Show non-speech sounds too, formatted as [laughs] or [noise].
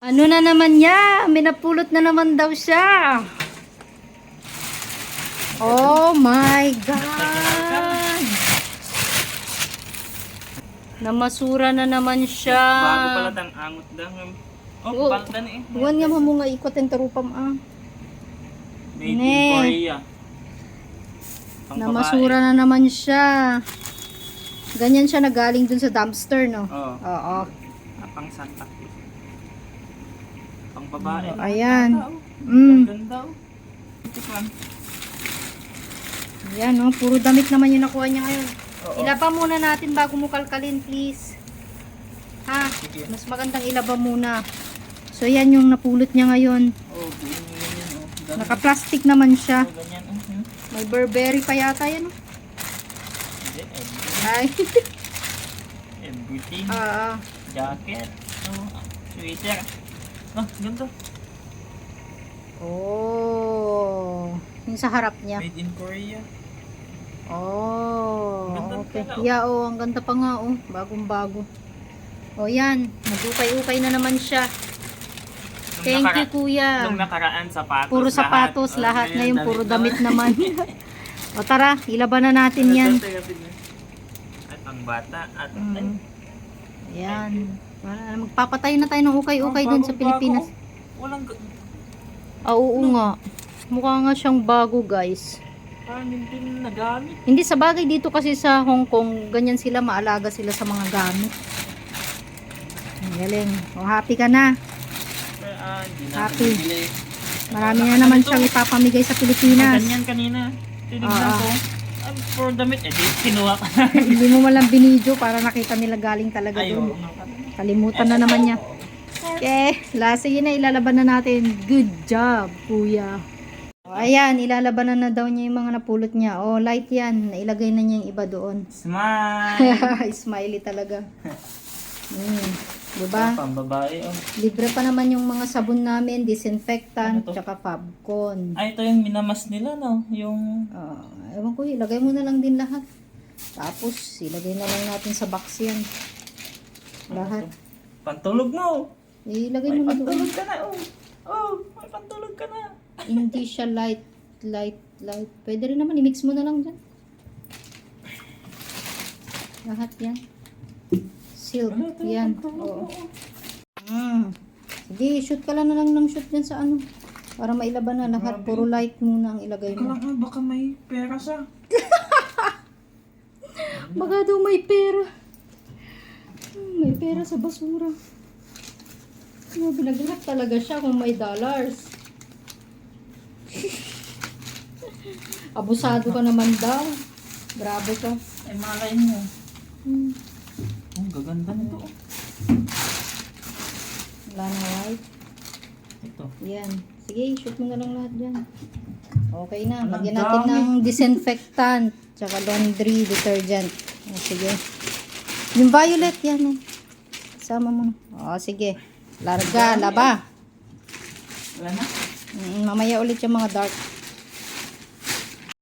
Ano na naman niya? May napulot na naman daw siya. Oh my God! Namasura na naman siya. Bago pala tang angot daw. Oh, Oo. palta na eh. Huwag nga mo nga ikot yung tarupam ah. Made Ne. in Korea. Pang Namasura na naman siya. Ganyan siya na galing dun sa dumpster, no? Oo. Oo. Ah, pang Santa Cruz. Pang babae. Oh, ayan. oh. Mm. Ganda oh. Tikman. Ayan, no? Puro damit naman yung nakuha niya ngayon. Oo. Ilaba muna natin bago mo kalkalin, please. Ha? Sige. Mas magandang ilaba muna. So, yan yung napulot niya ngayon. Oh, oh. Ganda. Naka-plastic naman siya. Oh, ganyan. oh. Hmm. May Burberry pa yata yan, everything. Ay. [laughs] Everything. Ah, ah. Jacket. Oh, sweater. Ah, ganda. oh. Yung sa harap niya. Made in Korea. Oh, Ganda okay. pala, oh. Yeah, oh, ang ganda pa nga, oh. Bagong-bago. Oh, yan. Nag-ukay-ukay na naman siya. Nung Thank you, nakara- kuya. Nung nakaraan, sapatos Puro sapatos, Oh, lahat. Ngayon, puro damit [laughs] naman. o tara, ilaban na natin yan. At ang bata. At Mm. ay, Para- Magpapatay na tayo ng ukay-ukay dun sa Pilipinas. oh. Walang, Ah, oo nga. Mukha nga siyang bago, guys. parang hindi na nagamit. Hindi sa bagay dito kasi sa Hong Kong, ganyan sila, maalaga sila sa mga gamit. Ang galing. O, happy ka na. Ah, Happy. Marami na naman siyang ipapamigay sa Pilipinas. ganyan kanina. Tinignan ah. ko. Ah, for damit, eh, di, kinuha ka. [laughs] Hindi mo malang binidyo para nakita nila galing talaga doon. Kalimutan na naman niya. Okay, last sige na ilalaban na natin. Good job, kuya. O, ayan, ilalaban na, na daw niya yung mga napulot niya. Oh, light yan. Nailagay na niya yung iba doon. Smile. [laughs] Smiley talaga. [laughs] Mm, diba? Pang babae, oh. Libre pa naman yung mga sabon namin, disinfectant, Ano to? tsaka Fabcon. Ay, ito yung minamas nila, no? Yung... Ah, ewan ko, ilagay mo na lang din lahat. Tapos, ilagay na lang natin sa box yan. Lahat. Pantulog mo. Ilagay May mo na doon. pantulog ka na, oh. Oh, may pantulog ka na. Hindi siya light, light, light. Pwede rin naman, i-mix mo na lang dyan. Lahat yan. Silk, Ano, yan. Oo. Mm. Sige, shoot ka lang na lang ng shoot dyan sa ano. Para mailaban na lahat. Puro light muna ang ilagay mo. Kala nga, baka may pera siya. [laughs] Baka daw may pera. May pera sa basura. Ano, binagrat talaga siya kung may dollars. [laughs] Abusado ka naman daw. Grabe ka. Ay, malay mo. Hmm. Ang gaganda nito, oh. Wala na white. Ito. Yan. Sige, shoot mo na lang lahat dyan. Okay na. Lagyan natin dami. ng disinfectant. Tsaka laundry detergent. O, sige. Yung violet, yan. Oh. Sama mo. O, sige. Larga, laba. Wala na? Mm, mamaya ulit yung mga dark.